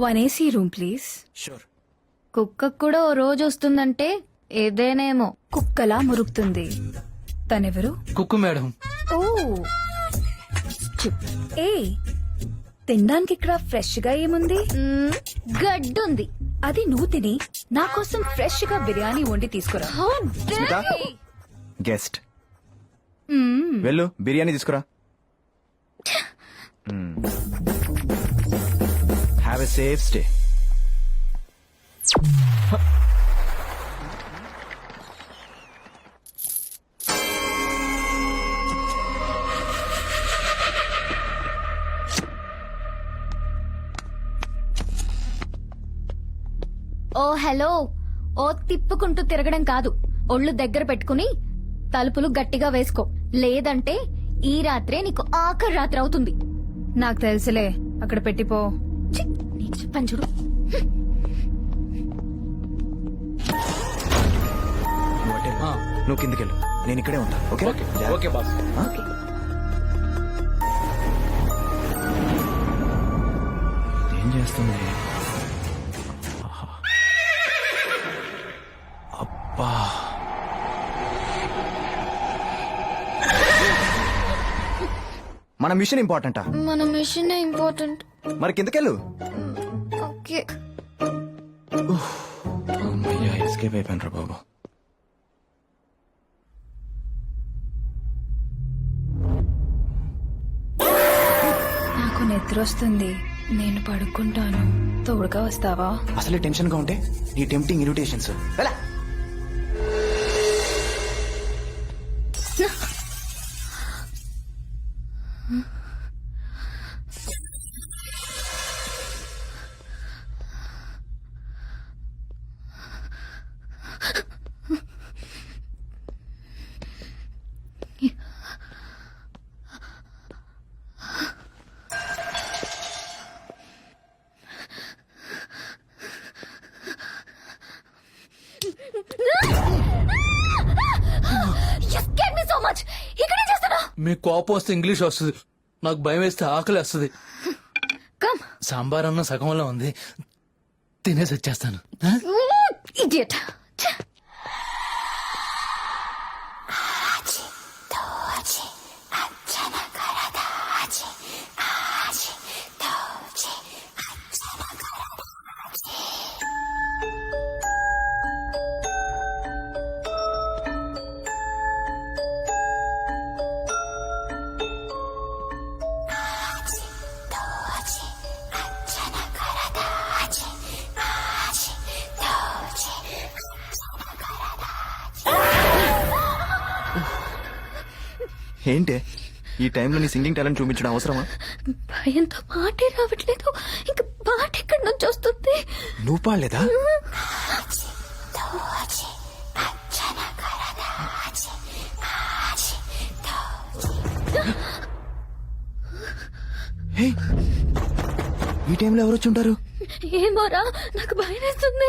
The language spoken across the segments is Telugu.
One AC room please sure కుక్కకు కూడా ఓ రోజు వస్తుందంటే ఏదేనేమో. కుక్కలా మురుగుతుంది తనెవరు? కుక్కు మేడం. ఓ. ఏ తినడానికి ఇక్కడ ఫ్రెష్గా ఏముంది? మ్మ్, గడ్డుంది. అది నువ్వు తిని నా కోసం ఫ్రెష్గా బిర్యానీ వండి తీసుకురా. How Smitha dare he? Guest. మ్మ్. వెళ్ళు బిర్యానీ తీసుకురా. హ్యావ్ ఎ సేఫ్ స్టే ఓ హలో. ఓ తిప్పుకుంటూ తిరగడం కాదు. ఒళ్ళు దగ్గర పెట్టుకుని తలుపులు గట్టిగా వేసుకో. లేదంటే ఈ రాత్రే నీకు ఆఖరి రాత్రి అవుతుంది. నాకు తెలుసులే. అక్కడ పెట్టిపో. నీకు చెప్పాను చూడు. ఆ, నువ్వు కిందికెళ్ళు. నేను ఇక్కడే ఉంటా ఓకే? Okay okay boss. ఏం చేస్తుంది? అబ్బా. మన మిషన్ ఇంపార్టెంటా? మన మిషన్ ఇంపార్టెంట్? మరి కిందకెళ్ళు. ఓకే. అమ్మయ్యా ఎస్కేప్ అయిపోయినరా బాబు. నాకు నిద్ర వస్తుంది నేను పడుకుంటాను. తోడుగా వస్తావా? అసలే టెన్షన్గా ఉంటే ఈ టెంప్టింగ్ ఇరిటేషన్స్. సో మీ కోపం వస్తే ఇంగ్లీష్ వస్తుంది. నాకు భయం వేస్తే ఆకలి వస్తుంది. కమ్. సాంబార్ అన్న సగంలో ఉంది. తినేసి వచ్చేస్తాను? ఇడియట్ ఏంటి? ఈ టైంలో నీ సింగింగ్ టాలెంట్ చూపించడం అవసరమా? భయంతో మాటే రావట్లేదు. ఇంకా పాట ఎక్కడి నుంచి వస్తుంది? నువ్వు పాడలేదా ఈ టైంలో ఎవరు వచ్చి ఉంటారు? ఏమోరా నాకు భయం వేస్తుంది.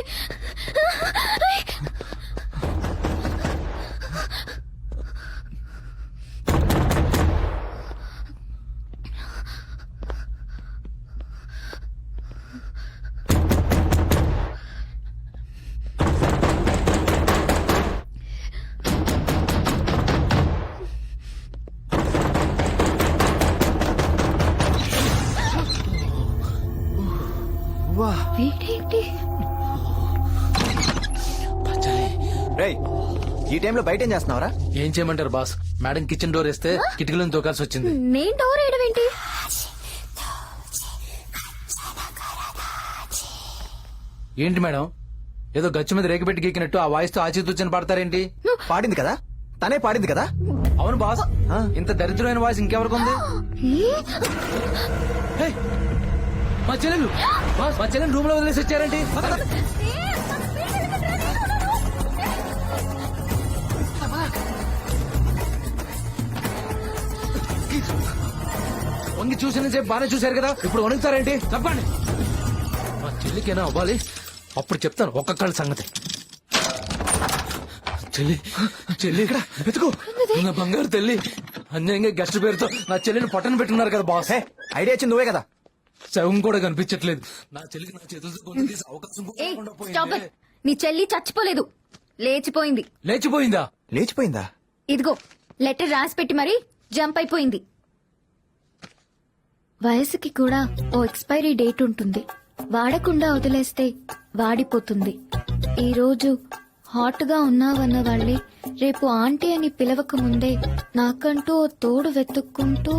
టైంలో బయట ఏం చేస్తున్నావురా? ఏం చేయమంటారు బాస్? మేడం కిచెన్ డోర్ వేస్తే కిటికీలను తోకాల్సి వచ్చింది. నేను డోర్ వేయడం ఏంటి? ఏంటి మేడం? ఏదో గచ్చు మీద రేకు పెట్టి గీకినట్టు ఆ వాయిస్తో ఆచితూచని పాడతారేంటి? పాడింది కదా? తనే పాడింది కదా? అవును బాస్. ఇంత దరిద్రమైన వాయిస్ ఇంకెవరికి ఉంది? హే, మా చెల్లెలు! బాస్ మా చెల్లెలు రూమ్లో వదిలేసి వచ్చారేంటి? వంగి చూసిన సేపు బాగానే చూశారు కదా. ఇప్పుడు వణుకుతారేంటి? చెప్పండి మా చెల్లికేనా అవ్వాలి? అప్పుడు చెప్తాను ఒక్కొక్కళ్ళ సంగతి. చెల్లి చెల్లి ఇక్కడ వెతుకు. నా బంగారు తల్లి అన్యాయంగా గెస్ట్ పేరుతో నా చెల్లిని పట్టణ పెట్టున్నారు కదా బాస్. ఐడియా వచ్చింది నువ్వే కదా? శవం కూడా కనిపించట్లేదు. నా చెల్లికి నా చేతులతో గొంతు తీసే అవకాశం కూడా లేకుండా. నీ చెల్లి చచ్చిపోలేదు. లేచిపోయింది. లేచిపోయిందా? లేచిపోయిందా? ఇదిగో లెటర్ రాసి పెట్టి మరీ జంప్ అయిపోయింది. వయసుకి కూడా ఓ ఎక్స్పైరీ డేట్ ఉంటుంది. వాడకుండా వదిలేస్తే వాడిపోతుంది. ఈ రోజు హాట్గా ఉన్నావన్న వాళ్ళే రేపు ఆంటీ అని పిలవక ముందే నాకంటూ ఓ తోడు వెతుక్కుంటూ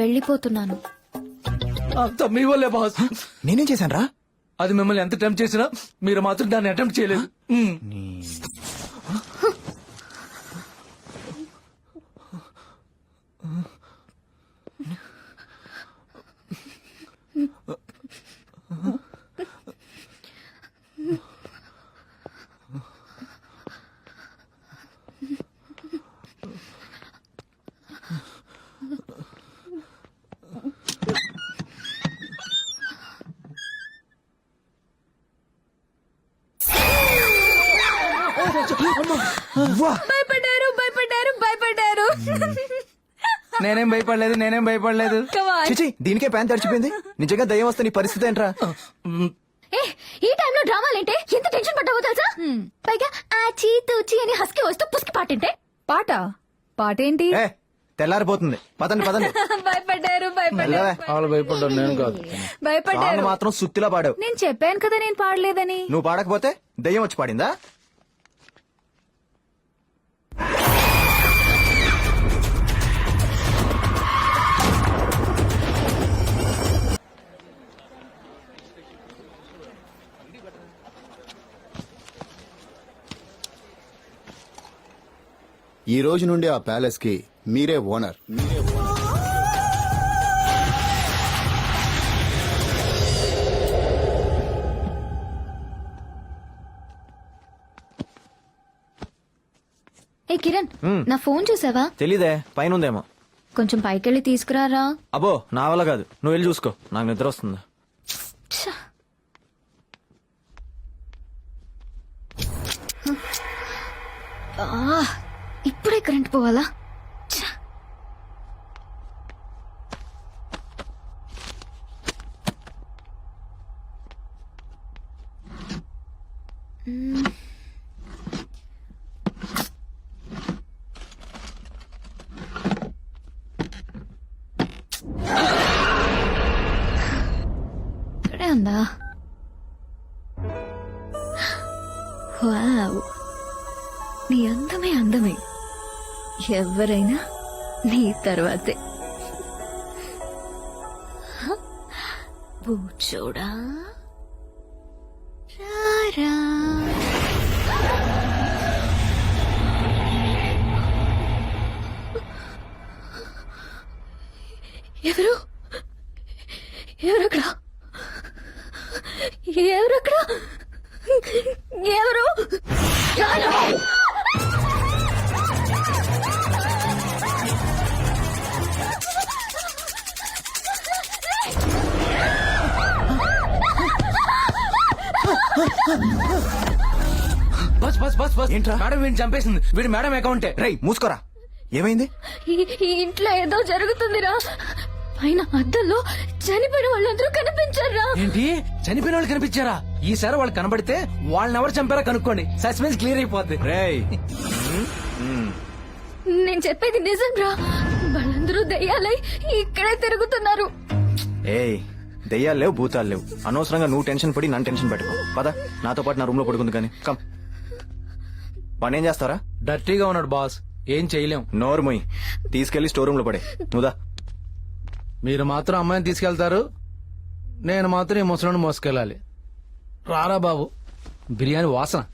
వెళ్ళిపోతున్నాను. అంత మీ వల్లే బాస్. నేనేం చేశాను రా అది మిమ్మల్ని ఎంత అటెంప్ట్ చేసినా మీరు మాత్రం దాన్ని అటెంప్ట్ చేయలేదు. భయపడ్డారు భయపడ్డారు భయపడ్డారు. నేనేం భయపడలేదు నేనేం భయపడలేదు. చిచి దీనికే ప్యాంట్ తడిచిపోయింది నిజంగా దయ్యం వస్తే నీ పరిస్థితి ఏంట్రా? ఈ టైంలో డ్రామాలేంటే ఎంత టెన్షన్ పడ్డావో తెలుసా? పైగా ఆచి తూచి అని హస్కి వస్తూ పుస్కి పాటంటే? పాట? పాట ఏంటి ఏ తెల్లారిపోతుంది. పదండి పదండి. భయపడ్డారు భయపడ్డారు. భయపడ్డారు నేను కాదు. భయపడ్డారు. సాంగ్ మాత్రం సుత్తిలా పాడావు. నేను చెప్పాను కదా నేను పాడలేదని. నువ్వు పాడకపోతే దయ్యం వచ్చి పాడిందా? ఈ రోజు నుండి ఆ ప్యాలెస్కి మీరే ఓనర్. ఏ కిరణ్ నా ఫోన్ చూసావా? తెలీదే పైన ఉందేమో కొంచెం పైకెళ్ళి తీసుకురారా? అబ్బో నా వల్ల కాదు. నువ్వు వెళ్ళి చూసుకో. నాకు నిద్ర వస్తుంది! ఆ, ఇప్పుడే కరెంట్ పోవాలా? ఇక్కడే ఉందా? వావ్! నీ అందమే అందమే. ఎవరైనా నీ తర్వాతే. హ? బూచోడా రారా? ఎవరు? ఎవరక్కడ? ఎవరక్కడ? ఎవరు? రారా! బస్ బస్ బస్ బస్. ఏంట్రా? మేడం వీడిని చంపేసింది. వీడి మేడం అకౌంటే. రేయ్ మూసుకోరా. ఏమైంది? ఈ- ఈ ఇంట్లో ఏదో జరుగుతుందిరా. పైన అద్దంలో చనిపోయిన వాళ్ళందరూ కనిపించారా ఏంటి? చనిపోయిన వాళ్ళు కనిపించారా? ఈసారి వాళ్ళు కనబడితే వాళ్ళని ఎవరు చంపారో కనుక్కోండి. సస్పెన్స్ క్లియర్ అయిపోద్ది. రేయ్. నేను చెప్పేది నిజం రా వాళ్ళందరూ దెయ్యాలై ఇక్కడే తిరుగుతున్నారు. ఏయ్ దెయ్యాలు లేవు భూతాలు లేవు. అనవసరంగా నువ్వు టెన్షన్ పడి నన్ను టెన్షన్ పెట్టుకో. పద నాతో పాటు నా రూమ్లో పడుకుంది కానీ. కమ్. వాడిని ఏం చేస్తారా? డర్టీగా ఉన్నాడు బాస్. ఏం చేయలేం. నోరు మొయ్. తీసుకెళ్ళి స్టోర్ రూమ్లో పడే నువ్వుదా మీరు మాత్రం అమ్మాయిని తీసుకెళ్తారు. నేను మాత్రం ఈ ముసలిని మోసుకెళ్ళాలి. రారా బాబు. బిర్యానీ వాసన.